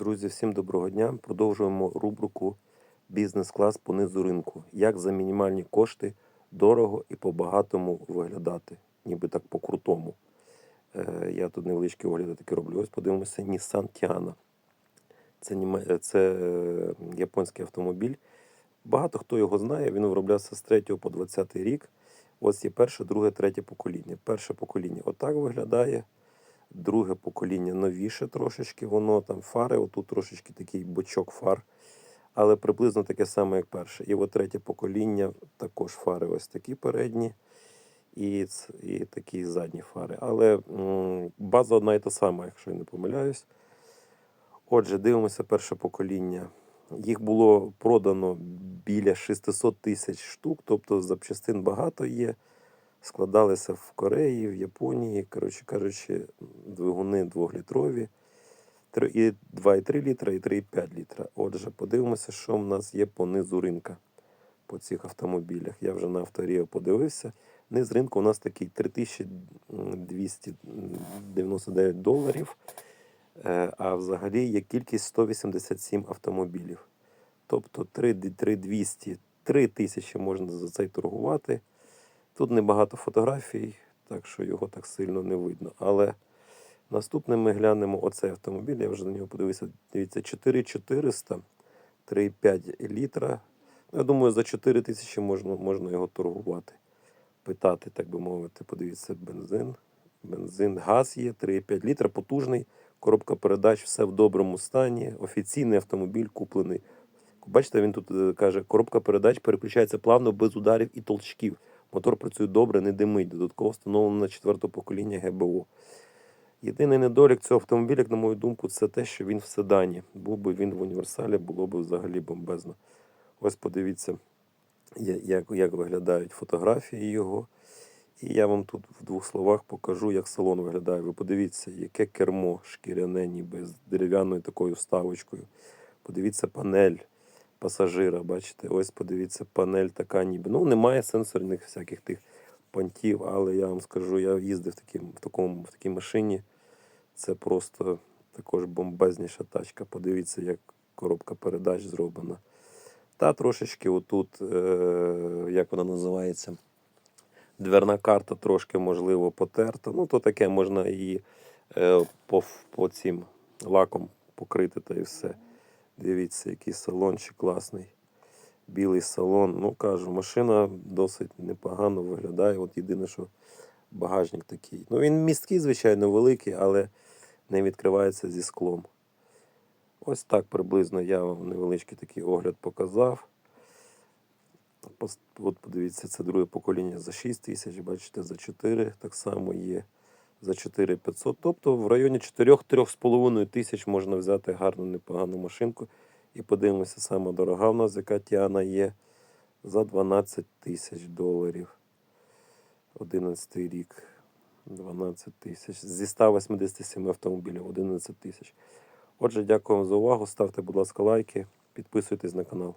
Друзі, всім доброго дня. Продовжуємо рубрику Бізнес-клас по низу ринку. Як за мінімальні кошти дорого і по-багатому виглядати, ніби так по-крутому. Е, я тут невеличкі огляди такі роблю. Ось подивимося Nissan Tiana. Це, німе- це е, японський автомобіль. Багато хто його знає, він вироблявся з 3 по 20 рік. Ось є перше, друге, третє покоління. Перше покоління отак виглядає. Друге покоління новіше трошечки, воно там фари, отут трошечки такий бочок фар, але приблизно таке саме, як перше. І от третє покоління також фари ось такі передні і, і такі задні фари. Але база одна і та сама, якщо я не помиляюсь. Отже, дивимося перше покоління. Їх було продано біля 600 тисяч штук, тобто запчастин багато є. Складалися в Кореї, в Японії, коротше кажучи, двигуни двохлітрові. Три- І 2,3 літра, і 3,5 літра. Отже, подивимося, що в нас є по низу ринка по цих автомобілях. Я вже на авторіо подивився. Низ ринку у нас такий 3299 доларів. Е, А взагалі є кількість 187 автомобілів. Тобто 3200, 3000 можна за цей торгувати. Тут небагато фотографій, так що його так сильно не видно. Але наступним ми глянемо оцей автомобіль. Я вже на нього подивився. Дивіться, 4400, 3,5 літра. Ну, Я думаю, за 4 тисячі можна, можна його торгувати. Питати, так би мовити, подивіться, бензин. Бензин, газ є, 3,5 літра, потужний, коробка передач, все в доброму стані. Офіційний автомобіль куплений. Бачите, він тут е, каже, коробка передач переключається плавно, без ударів і толчків. Мотор працює добре, не димить. Додатково встановлено на четвертого покоління ГБО. Єдиний недолік цього автомобіля, на мою думку, це те, що він в седані. Був би він в універсалі, було б взагалі бомбезно. Ось подивіться, як, як виглядають фотографії його. І я вам тут в двох словах покажу, як салон виглядає. Ви подивіться, яке кермо шкіряне, ніби з дерев'яною такою вставочкою. Подивіться панель пасажира, бачите, ось подивіться, панель така ніби. Ну, немає сенсорних всяких тих понтів, але я вам скажу, я їздив в, таким, в, такому, в такій машині. Це просто також бомбезніша тачка. Подивіться, як коробка передач зроблена. Та трошечки отут, е, як вона називається, дверна карта трошки, можливо, потерта. Ну, то таке можна її е, по, по цим лаком покрити та і все. Дивіться, який салончик класний. Білий салон. Ну, кажу, машина досить непогано виглядає. От єдине, що багажник такий. Ну, він місткий, звичайно, великий, але не відкривається зі склом. Ось так приблизно я вам невеличкий такий огляд показав. От подивіться, це друге покоління за 6 тисяч, бачите, за 4 так само є. За 4 500. Тобто в районі 4-3,5 тисяч можна взяти гарну, непогану машинку. І подивимося, сама дорога в нас, яка Тіана є, за 12 тисяч доларів. 11 рік. 12 тисяч. Зі 187 автомобілів 11 тисяч. Отже, дякую вам за увагу. Ставте, будь ласка, лайки, підписуйтесь на канал.